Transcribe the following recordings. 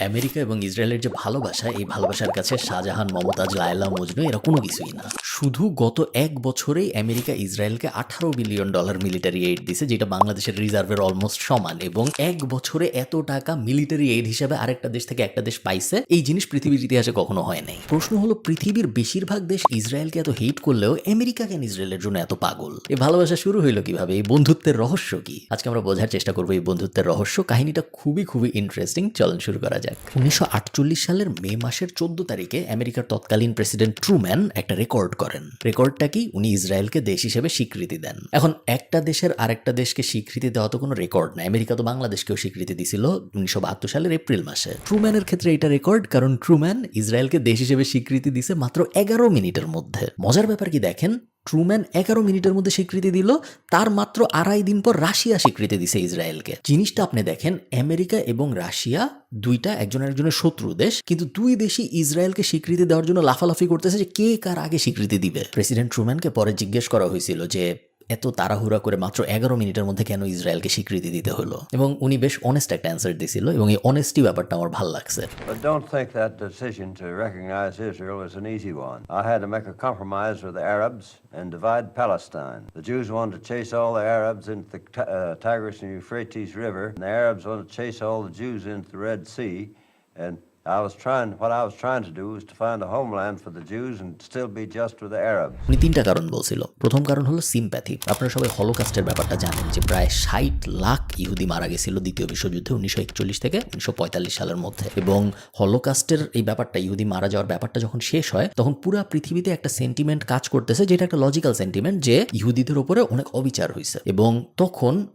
America এবং ইসরায়েলের যে ভালোবাসা, এই ভালোবাসার কাছে শাহজাহান, মমতাজ, লায়লা, মজনু, এরা কোনো কিছুই না। শুধু গত এক বছরেই আমেরিকা ইসরায়েলকে আঠারো বিলিয়ন ডলার মিলিটারি এইড দিছে, যেটা বাংলাদেশের রিজার্ভের অলমোস্ট সমান, এবং এক বছরে এত টাকা মিলিটারি এইড হিসাবে আরেকটা দেশ থেকে একটা দেশ পাইছে, এই জিনিস পৃথিবীর ইতিহাসে কখনো হয় নাই। প্রশ্ন হলো, পৃথিবীর বেশিরভাগ দেশ ইসরায়েলকে এত হেট করলেও আমেরিকা কেন ইসরায়েলের জন্য এত পাগল? এই ভালোবাসা শুরু হইল কীভাবে? এই বন্ধুত্বের রহস্য কি? আজকে আমরা বোঝার চেষ্টা করব এই বন্ধুত্বের রহস্য। কাহিনীটা খুবই খুবই ইন্টারেস্টিং চলন শুরু করা যাক। উনিশশো আটচল্লিশ সালের মে মাসের চোদ্দ তারিখে আমেরিকার তৎকালীন প্রেসিডেন্ট ট্রুম্যান একটা রেকর্ড করেন। রেকর্ডটা কি উনি ইসরায়েলকে দেশ হিসেবে স্বীকৃতি দেন। এখন একটা দেশের আরেকটা দেশকে স্বীকৃতি দেওয়া তো কোনো রেকর্ড না আমেরিকা তো বাংলাদেশকেও স্বীকৃতি দিছিল উনিশশো বাহাত্তর সালের এপ্রিল মাসে। ট্রুম্যানের ক্ষেত্রে এটা রেকর্ড কারণ ট্রুম্যান ইসরায়েলকে দেশ হিসেবে স্বীকৃতি দিছে মাত্র এগারো মিনিটের মধ্যে। মজার ব্যাপার কি দেখেন? ট্রুম্যান এগারো মিনিটের মধ্যে স্বীকৃতি দিল, তার মাত্র আড়াই দিন পর রাশিয়া স্বীকৃতি দিছে ইসরায়েলকে। জিনিসটা আপনি দেখেন, আমেরিকা এবং রাশিয়া দুইটা একজন একজনের শত্রু দেশ, কিন্তু দুই দেশই ইসরায়েলকে স্বীকৃতি দেওয়ার জন্য লাফালাফি করতেছে যে কে কার আগে স্বীকৃতি দিবে। প্রেসিডেন্ট ট্রুম্যানকে পরে জিজ্ঞেস করা হয়েছিল যে এত তাড়াহুড়া করে মাত্র এগারো মিনিটের মধ্যে কেন ইসরায়েলকে স্বীকৃতি দিতে হলো এবং উনি বেশ অনেস্ট একটা অ্যান্সার দিছিল এবং এই অনেস্টি ব্যাপারটা আমার ভালো লাগছে don't think that decision to recognize an easy one. I had to make compromise with the Arabs and divide Palestine. The Jews wanted to chase all the Arabs into the uh, Tigris and Euphrates River, and the Arabs wanted to chase all the Jews into the Red Sea. And I was trying, what I was trying to do was to find a homeland for the Jews and still be just with the Arabs. উনি তিনটা কারণ বলছিল। প্রথম কারণ হলো sympathy আপনারা সবাই হলোকাস্টের ব্যাপারটা জানেন যে প্রায় ষাট লাখ ইহুদি মারা গেছিল দ্বিতীয় বিশ্বযুদ্ধে উনিশশো একচল্লিশ থেকে উনিশশো পঁয়তাল্লিশ সালের মধ্যে। এবং হলোকাস্টের এই ব্যাপারটা ইহুদি মারা যাওয়ার ব্যাপারটা যখন শেষ হয় তখন পুরো পৃথিবীতে একটা সেন্টিমেন্ট কাজ করতেছে যেটা একটা লজিক্যাল সেন্টিমেন্ট যে ইহুদিদের উপরে অনেক অবিচার হয়েছে এবং তখন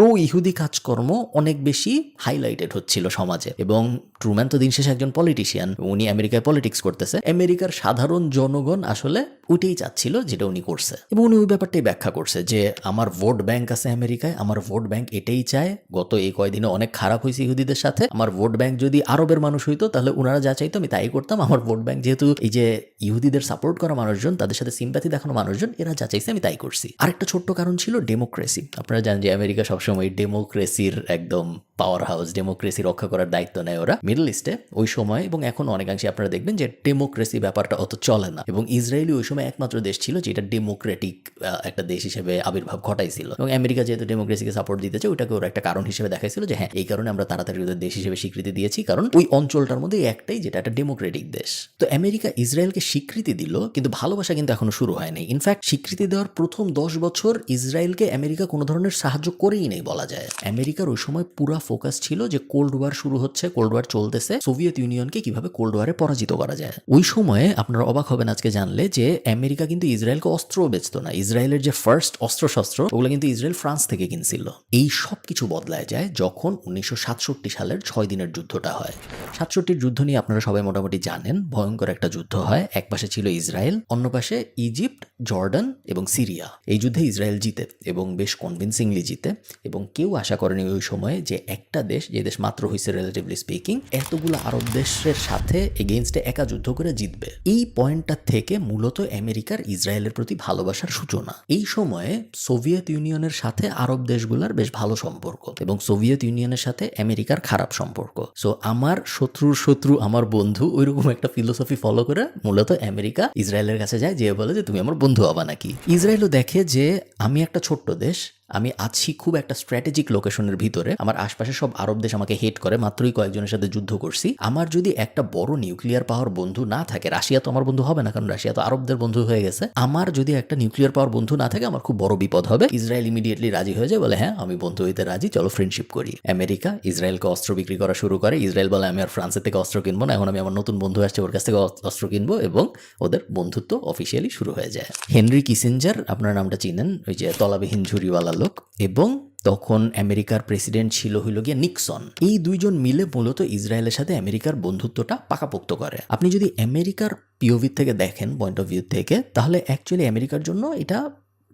প্রো ইহুদি কাজকর্ম অনেক বেশি হাইলাইটেড হচ্ছিল সমাজে। এবং ট্রুম্যান তো দিন শেষে একজন পলিটিশিয়ান উনি আমেরিকায় পলিটিক্স করতেছে। আমেরিকার সাধারণ জনগণ আসলে ওইটাই চাচ্ছিল যেটা উনি করছে। এবং উনি ওই ব্যাপারটাই ব্যাখ্যা করছে যে, আমার ভোট ব্যাংক আছে আমেরিকায়, আমার ভোট ব্যাংক এটাই চায়। গত এই কয়দিনে অনেক খারাপ হয়েছে ইহুদিদের সাথে। আমার ভোট ব্যাংক যদি আরবের মানুষ হইতো, তাহলে ওনারা যা চাইতো আমি তাই করতাম। আমার ভোট ব্যাংক যেহেতু এই যে ইহুদিদের সাপোর্ট করা মানুষজন, তাদের সাথে সিম্প্যাথি দেখানো মানুষজন, এরা যা চাইছে আমি তাই করছি। আরেকটা ছোট্ট কারণ ছিল ডেমোক্রেসি আপনারা জানেন যে আমেরিকা সবসময় ডেমোক্রেসির একদম পাওয়ার হাউস ডেমোক্রেসি রক্ষা করার দায়িত্ব নেয় ওরা। মিডল ইস্টে ওই সময় এবং এখন অনেকাংশে আপনারা দেখবেন যে ডেমোক্রেসি ব্যাপারটা অত চলে না। এবং ইসরায়েলি ওই সময় একমাত্র দেশ ছিল যেটা ডেমোক্রেটিক একটা দেশ হিসেবে আবির্ভাব ঘটাইছিল। এবং আমেরিকা যেহেতু ডেমোক্রেসিকে সাপোর্ট দিতেছে ওটাকে ওরা একটা কারণ হিসেবে দেখাইছিল যে হ্যাঁ এই কারণে আমরা তাড়াতাড়ি ওদের দেশ হিসেবে স্বীকৃতি দিয়েছি। কারণ ওই অঞ্চলটার মধ্যে একটাই যেটা, একটা ডেমোক্রেটিক দেশ। তো আমেরিকা ইসরায়েলকে স্বীকৃতি দিল, কিন্তু ভালোবাসা কিন্তু এখনও শুরু হয়নি। ইনফ্যাক্ট স্বীকৃতি দেওয়ার প্রথম দশ বছর ইসরায়েলকে আমেরিকা কোনো ধরনের সাহায্য করেই নেই বলা যায়। আমেরিকার ওই সময় পুরা ফোকাস ছিল যে কোল্ড ওয়ার শুরু হচ্ছে, কোল্ড ওয়ার চলতেছে। সোভিয়েত ইউনিয়নকে কীভাবে কোল্ড ওয়ারে পরাজিত করা যায়? ওই সময়ে আপনারা অবাক হবেন আজকে জানলে যে আমেরিকা কিন্তু ইসরায়েলকে অস্ত্র বেচত না। ইসরায়েলের যে ফার্স্ট অস্ত্রশস্ত্র, ওগুলো কিন্তু ইসরায়েল ফ্রান্স থেকে কিনছিল। এই সব কিছু বদলায় যায় যখন উনিশশো সাতষট্টি সালের ছয় দিনের যুদ্ধটা হয়। সাতষট্টির যুদ্ধ নিয়ে আপনারা সবাই মোটামুটি জানেন, ভয়ঙ্কর একটা যুদ্ধ হয়। এক পাশে ছিল ইসরায়েল, অন্য পাশে ইজিপ্ট, জর্ডান এবং সিরিয়া। এই যুদ্ধে ইসরায়েল জিতে এবং বেশ কনভিনসিংলি জিতে এবং কেউ আশা করেনি ওই সময়ে যে একটা দেশ, যে দেশ মাত্র হয়েছে রিলেটিভলি স্পিকিং এতগুলো আরব দেশের সাথে এগেনস্টে একা যুদ্ধ করে জিতবে। এই পয়েন্টটা থেকে মূলত আমেরিকার ইসরায়েলের প্রতি ভালোবাসার সূচনা। এই সময়ে সোভিয়েত ইউনিয়নের সাথে আরব দেশগুলোর বেশ ভালো সম্পর্ক এবং সোভিয়েত ইউনিয়নের সাথে আমেরিকার খারাপ সম্পর্ক। সো আমার শত্রুর শত্রু, আমার বন্ধু ওইরকম একটা ফিলোসফি ফলো করে মূলত আমেরিকা ইসরায়েলের কাছে যায় যে বলে যে, তুমি আমার বন্ধু হবা নাকি? ইসরায়েলও দেখে যে, আমি একটা ছোট্ট দেশ আমি আছি খুব একটা স্ট্র্যাটেজিক লোকেশনের ভিতরে। আমার আশপাশে সব আরব দেশ আমাকে হেট করে, মাত্রই কয়েকজনের সাথে যুদ্ধ করছি। আমার যদি একটা বড় নিউক্লিয়ার পাওয়ার বন্ধু না থাকে, রাশিয়া তো আমার বন্ধু হবে না, কারণ রাশিয়া তো আরবদের বন্ধু হয়ে গেছে। আমার যদি একটা নিউক্লিয়ার পাওয়ার বন্ধু না থাকে, আমার খুব বড় বিপদ হবে। ইসরায়েল ইমিডিয়েটলি রাজি হয়ে যায়, বলে হ্যাঁ আমি বন্ধু হইতে রাজি, চলো ফ্রেন্ডশিপ করি। আমেরিকা ইসরায়েলকে অস্ত্র বিক্রি করা শুরু করে। ইসরায়েল বলে, আমি আর ফ্রান্সের থেকে অস্ত্র কিনবো না, এখন আমি আমার নতুন বন্ধু আসছে, ওর কাছ থেকে অস্ত্র কিনবো। এবং ওদের বন্ধুত্ব অফিসিয়ালি শুরু হয়ে যায়। হেনরি কিসেঞ্জার, আপনার নামটা চিনেন, ওই যে তলাবিহীন ঝুড়িওয়ালা লোক এবং তখন আমেরিকার প্রেসিডেন্ট ছিল হইল গিয়ে নিক্সন। এই দুইজন মিলে মূলত ইসরায়েলের সাথে আমেরিকার বন্ধুত্বটা পাকাপোক্ত করে। আপনি যদি আমেরিকার পিওভি থেকে দেখেন পয়েন্ট অফ ভিউ থেকে, তাহলে অ্যাকচুয়ালি আমেরিকার জন্য এটা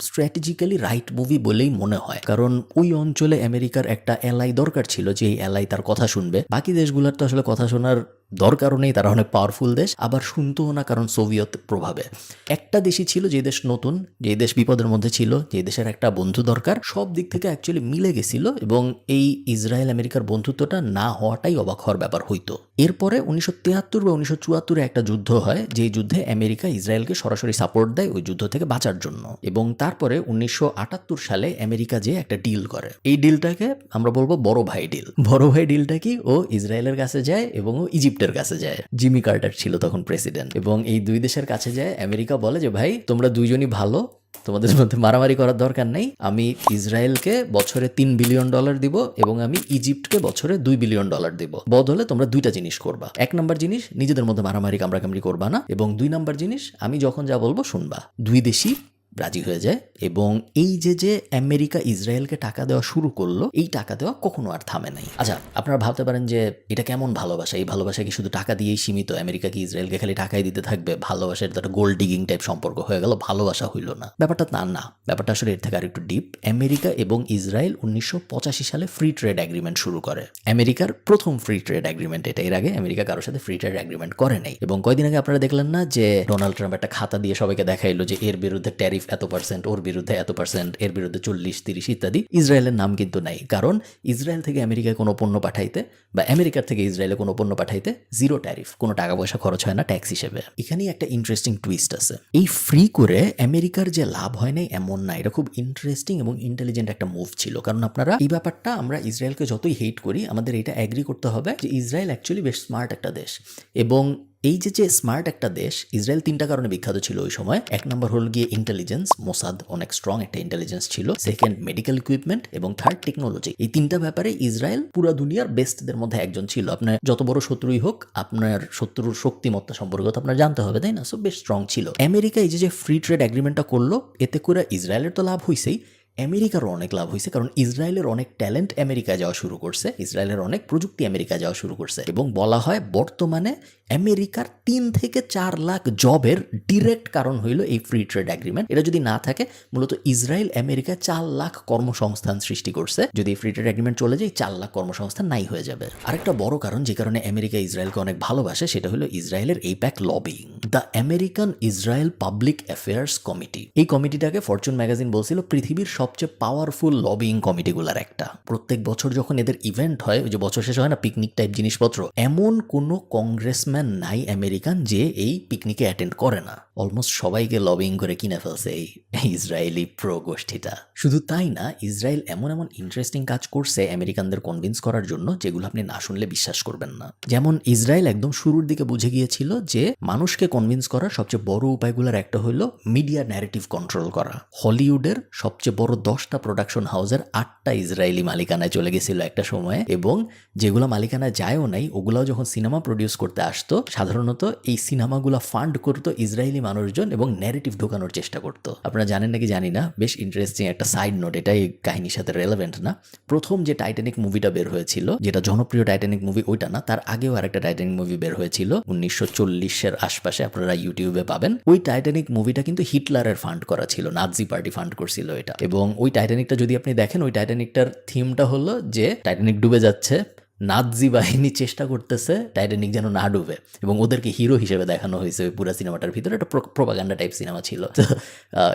স্ট্র্যাটেজিক্যালি রাইট মুভি বলেই মনে হয়। কারণ ওই অঞ্চলে আমেরিকার একটা এলাই দরকার ছিল যে এই এলাই তার কথা শুনবে। বাকি দেশগুলোর তো আসলে কথা শোনার দরকারও নেই, তারা অনেক পাওয়ারফুল দেশ, আবার শুনতেও না কারণ সোভিয়েত প্রভাবে। একটা দেশই ছিল যে দেশ নতুন, যে দেশ বিপদের মধ্যে ছিল, যে দেশের একটা বন্ধু দরকার, সব দিক থেকে অ্যাকচুয়ালি মিলে গেছিল এবং এই ইসরায়েল আমেরিকার বন্ধুত্বটা না হওয়াটাই অবাক হওয়ার ব্যাপার হইতো। এরপরে উনিশশো তিয়াত্তর বা উনিশশো চুয়াত্তরে একটা যুদ্ধ হয়, যে যুদ্ধে আমেরিকা ইসরায়েলকে সরাসরি সাপোর্ট দেয় ওই যুদ্ধ থেকে বাঁচার জন্য। এবং তারপরে উনিশশো আটাত্তর সালে আমেরিকা যে একটা ডিল করে। এই ডিলটাকে আমরা বলব বড় ভাই ডিল বড় ভাই ডিলটা কি? ও ইসরায়েলের কাছে যায় এবং ও ইজিপ্টের কাছে যায়। জিমি কার্টার ছিল তখন প্রেসিডেন্ট এবং এই দুই দেশের কাছে যায়, আমেরিকা বলে যে, ভাই, তোমরা দুইজনই ভালো, তোমাদের মধ্যে মারামারি করার দরকার নেই। আমি ইসরায়েলকে বছরে তিন বিলিয়ন ডলার দিব এবং আমি ইজিপ্টকে বছরে দুই বিলিয়ন ডলার দিব। বদলে তোমরা দুইটা জিনিস করবা। এক নাম্বার জিনিস, নিজেদের মধ্যে মারামারি কামড়াকামড়ি করবা না। এবং দুই নাম্বার জিনিস, আমি যখন যা বলব শুনবা। দুই দেশই রাজি হয়ে যায় এবং এই যে যে আমেরিকা ইসরায়েলকে টাকা দেওয়া শুরু করল, এই টাকা দেওয়া কখনো আর থামে নাই। আচ্ছা আপনারা ভাবতে পারেন যে এটা কেমন ভালোবাসা? এই ভালোবাসা কি শুধু টাকা দিয়েই সীমিত? আমেরিকা কি ইসরায়েলকে খালি টাকাই দিতে থাকবে? ভালোবাসার তো একটা গোল্ড ডিগিং টাইপ সম্পর্ক হয়ে গেল, ভালোবাসা হইল না। ব্যাপারটা তা না। ব্যাপারটা আসলে এর থেকে আর একটু ডিপ আমেরিকা এবং ইসরায়েল উনিশশো পঁচাশি সালে ফ্রি ট্রেড এগ্রিমেন্ট শুরু করে। আমেরিকার প্রথম ফ্রি ট্রেড এগ্রিমেন্ট এটা। এর আগে আমেরিকা কারোর সাথে ফ্রি ট্রেড এগ্রিমেন্ট করে নাই। এবং কয়দিন আগে আপনারা দেখলেন না যে ডোনাল্ড ট্রাম্প একটা খাতা দিয়ে সবাইকে দেখাইলো যে এর বিরুদ্ধে ট্যারিফ এত পার্সেন্ট ওর বিরুদ্ধে এত পার্সেন্ট এর বিরুদ্ধে চল্লিশ, তিরিশ ইত্যাদি, ইসরায়েলের নাম কিন্তু নাই। কারণ ইসরায়েল থেকে আমেরিকায় কোনো পণ্য পাঠাইতে বা আমেরিকার থেকে ইসরায়েলে কোনো পণ্য পাঠাইতে জিরো ট্যারিফ কোনো টাকা পয়সা খরচ হয় না ট্যাক্স হিসেবে। এখানেই একটা ইন্টারেস্টিং টুইস্ট আছে। এই ফ্রি করে আমেরিকার যে লাভ হয় নাই এমন না, এটা খুব ইন্টারেস্টিং এবং ইন্টেলিজেন্ট একটা মুভ ছিল। কারণ আপনারা এই ব্যাপারটা আমরা ইসরায়েলকে যতই হেট করি, আমাদের এটা অ্যাগ্রি করতে হবে যে ইসরায়েল অ্যাকচুয়ালি বেশ স্মার্ট একটা দেশ। এবং এই যে যে স্মার্ট একটা দেশ, ইসরায়েল তিনটা কারণে বিখ্যাত ছিল ওই সময়। এক নম্বর হল গিয়ে ইন্টেলিজেন্স মোসাদ অনেক স্ট্রং একটা ইন্টেলিজেন্স ছিল। সেকেন্ড মেডিকেল ইকুইপমেন্ট এবং থার্ড টেকনোলজি এই তিনটা ব্যাপারে ইসরায়েল পুরো দুনিয়ার বেস্টদের মধ্যে একজন ছিল। আপনার যত বড় শত্রুই হোক, আপনার শত্রুর শক্তিমত্তা সম্পর্কে তো আপনার জানতে হবে, তাই না? সো বেশ স্ট্রং ছিল। আমেরিকা এই যে ফ্রি ট্রেড এগ্রিমেন্টটা করল, এতে করে ইসরায়েলের তো লাভ হয়েছেই আমেরিকারও অনেক লাভ হয়েছে, কারণ ইসরায়েলের অনেক ট্যালেন্ট আমেরিকা যাওয়া শুরু করছে, ইসরায়েলের অনেক প্রযুক্তি আমেরিকা যাওয়া শুরু করছে এবং বলা হয় বর্তমানে আমেরিকার তিন থেকে চার লাখ জবের ডিরেক্ট কারণ হইল এই ফ্রি ট্রেড এগ্রিমেন্ট এটা যদি না থাকে, মূলত ইসরায়েল আমেরিকা চার লাখ কর্মসংস্থান সৃষ্টি করছে। যদি ফ্রি ট্রেড এগ্রিমেন্ট চলে যায়, চার লাখ কর্মসংস্থান নাই হয়ে যাবে। আরেকটা বড় কারণ যে কারণে আমেরিকা ইসরায়েলকে অনেক ভালোবাসে, সেটা হলো ইসরায়েলের AIPAC lobbying the American Israel Public Affairs Committee এই কমিটিটাকে ফরচুন ম্যাগাজিন বলছিল, পৃথিবীর সবচেয়ে পাওয়ারফুল লবিং কমিটিগুলোর একটা। প্রত্যেক বছর যখন এদের ইভেন্ট হয়, ওই যে বছর শেষ হয় না পিকনিক টাইপ জিনিসপত্র, এমন কোনো কংগ্রেসম্যান নাই আমেরিকান যে এই পিকনিকে অ্যাটেন্ড করে না। অলমোস্ট সবাইকে লবিং করে কিনে ফেলছে এই ইসরায়েলি প্রো গোষ্ঠীটা শুধু তাই না, ইসরায়েল এমন এমন ইন্টারেস্টিং কাজ করছে আমেরিকানদের কনভিন্স করার জন্য যেগুলো আপনি না শুনলে বিশ্বাস করবেন না। যেমন ইসরায়েল একদম শুরুর দিকে বুঝে গিয়েছিল যে মানুষকে কনভিন্স করার সবচেয়ে বড় উপায়গুলোর একটা হলো মিডিয়া ন্যারেটিভ কন্ট্রোল করা। হলিউডের সবচেয়ে বড় দশটা প্রোডাকশন হাউসের আটটা ইসরায়েলি মালিকানায় চলে গেছিল একটা সময়ে এবং যেগুলো মালিকানায় যায়ও নাই, ওগুলাও যখন সিনেমা প্রডিউস করতে আসতো, সাধারণত এই সিনেমাগুলো ফান্ড করতো ইসরায়েলি মানুষজন এবং ন্যারেটিভ ঢোকানোর চেষ্টা করতো। আপনারা জানেন নাকি? জানি না। বেশ ইন্টারেস্টিং একটা সাইড নোট এটা এই কাহিনীর সাথে রেলেভেন্ট না। প্রথম যে টাইটানিক মুভিটা বের হয়েছিল, যেটা জনপ্রিয় টাইটানিক মুভি ওইটা না, তার আগেও আরেকটা টাইটানিক মুভি বের হয়েছিল উনিশশো চল্লিশের আশপাশে, আপনারা ইউটিউবে পাবেন। ওই টাইটানিক মুভিটা কিন্তু হিটলারের ফান্ড করা ছিল নাজি পার্টি ফান্ড করছিল এটা। এবং ওই টাইটানিকটা যদি আপনি দেখেন, ওই টাইটানিকটার থিমটা হলো যে টাইটানিক ডুবে যাচ্ছে নাৎজি বাহিনী চেষ্টা করতেছে টাইটানিক যেন না ডুবে এবং ওদেরকে হিরো হিসেবে দেখানো হয়েছে ওই পুরো সিনেমাটার ভিতরে। একটা প্রোপাগান্ডা টাইপ সিনেমা ছিল। তো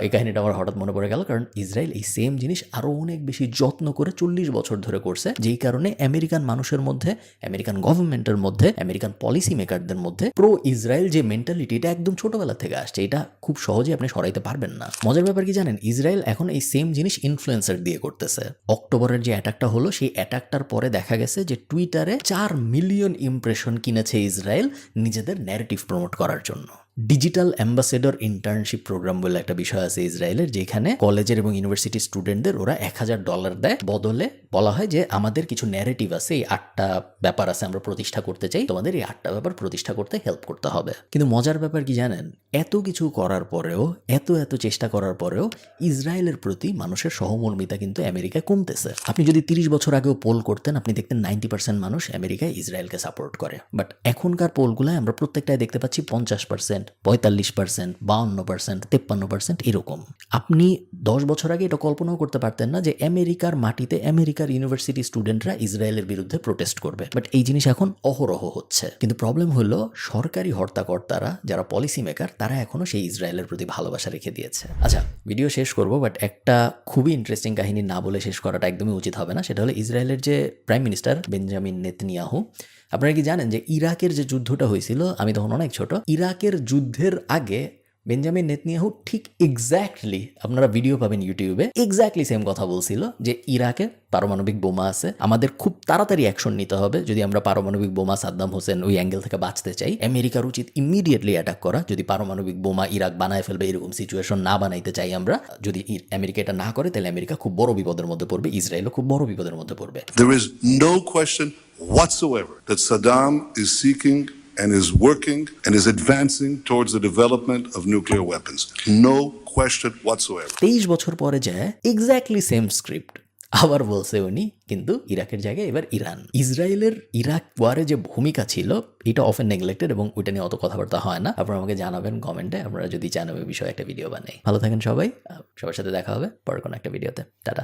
এই কাহিনীটা আমার হঠাৎ মনে পড়ে গেল কারণ ইসরায়েল এই সেম জিনিস আরও অনেক বেশি যত্ন করে চল্লিশ বছর ধরে করছে, যেই কারণে আমেরিকান মানুষের মধ্যে, আমেরিকান গভর্নমেন্টের মধ্যে, আমেরিকান পলিসি মেকারদের মধ্যে প্রো ইসরায়েল যে মেন্টালিটি এটা একদম ছোটবেলা থেকে আসছে। এটা খুব সহজে আপনি সরাইতে পারবেন না। মজার ব্যাপার কি জানেন? ইসরায়েল এখন এই সেম জিনিস ইনফ্লুয়েন্সার দিয়ে করতেছে। অক্টোবরের যে অ্যাটাকটা হলো, সেই অ্যাটাকটার পরে দেখা গেছে যে টুইটারে চার মিলিয়ন ইমপ্রেশন কিনেছে ইসরায়েল নিজেদের ন্যারেটিভ প্রমোট করার জন্য। ডিজিটাল অ্যাম্বাসেডর ইন্টার্নশিপ প্রোগ্রাম বলে একটা বিষয় আছে ইসরায়েলের, যেখানে কলেজের এবং ইউনিভার্সিটি স্টুডেন্টদের ওরা এক হাজার ডলার দেয়। বদলে বলা হয় যে আমাদের কিছু ন্যারেটিভ আছে, এই আটটা ব্যাপার আছে আমরা প্রতিষ্ঠা করতে চাই, তোমাদের এই আটটা ব্যাপার প্রতিষ্ঠা করতে হেল্প করতে হবে। কিন্তু মজার ব্যাপার কি জানেন? এত কিছু করার পরেও, এত এত চেষ্টা করার পরেও ইসরায়েলের প্রতি মানুষের সহমর্মিতা কিন্তু আমেরিকায় কমতেছে। আপনি যদি তিরিশ বছর আগেও পোল করতেন, আপনি দেখতেন নাইনটি পার্সেন্ট মানুষ আমেরিকায় ইসরায়েলকে সাপোর্ট করে। বাট এখনকার পোলগুলায় আমরা প্রত্যেকটায় দেখতে পাচ্ছি পঞ্চাশ পার্সেন্ট পঁয়তাল্লিশ পার্সেন্ট বাউন্ন পার্সেন্ট তেপ্পান্ন পার্সেন্ট এরকম। আপনি দশ বছর আগে এটা কল্পনাও করতে পারতেন না যে আমেরিকার মাটিতে আমেরিকার ইউনিভার্সিটি স্টুডেন্টরা ইসরায়েলের বিরুদ্ধে প্রোটেস্ট করবে। বাট এই জিনিস এখন অহরহ হচ্ছে। কিন্তু প্রবলেম হলো, সরকারি হর্তাকর্তারা, যারা পলিসি মেকার তারা এখনও সেই ইসরায়েলের প্রতি ভালোবাসা রেখে দিয়েছে। আচ্ছা ভিডিও শেষ করব বাট একটা খুবই ইন্টারেস্টিং কাহিনী না বলে শেষ করাটা একদমই উচিত হবে না। সেটা হলো ইসরায়েলের যে প্রাইম মিনিস্টার বেঞ্জামিন নেতনিয়াহু আপনারা কি জানেন যে ইরাকের যে যুদ্ধটা হয়েছিল, আমি তখন অনেক ছোট, ইরাকের যুদ্ধের আগে বেঞ্জামিন নেতনিয়াহু ঠিক এক্স্যাক্টলি আপনারা ভিডিও পাবেন ইউটিউবে এক্স্যাক্টলি সেম কথা বলছিল যে ইরাকে পারমাণবিক বোমা আছে, আমাদের খুব তাড়াতাড়ি অ্যাকশন নিতে হবে, যদি আমরা পারমাণবিক বোমা সাদ্দাম হোসেন ওই অ্যাঙ্গেল থেকে বাঁচতে চাই, আমেরিকার উচিত ইমিডিয়েটলি অ্যাটাক করা, যদি পারমাণবিক বোমা ইরাক বানায় ফেলবে, এরকম সিচুয়েশন না বানাইতে চাই আমরা, যদি আমেরিকা এটা না করে, তাহলে আমেরিকা খুব বড় বিপদের মধ্যে পড়বে, ইসরায়েলও খুব বড় বিপদের মধ্যে পড়বে। There is no and is working and is advancing towards the development of nuclear weapons. No question whatsoever. তেইশ বছর পরে যায় এক্স্যাক্টলি সেম স্ক্রিপ্ট আবার বলছে উনি, কিন্তু ইরাকের জায়গায় এবার ইরান। ইসরায়েলের ইরাক ওয়ারে যে ভূমিকা ছিল, এটা অফেন নেগলেক্টেড এবং ওইটা নিয়ে অত কথাবার্তা হয় না। আপনারা আমাকে জানাবেন কমেন্টে আপনারা যদি জানাবে বিষয়ে একটা ভিডিও বানাই। ভালো থাকেন সবাই সবার সাথে দেখা হবে পরে কোনো একটা ভিডিওতে টাটা।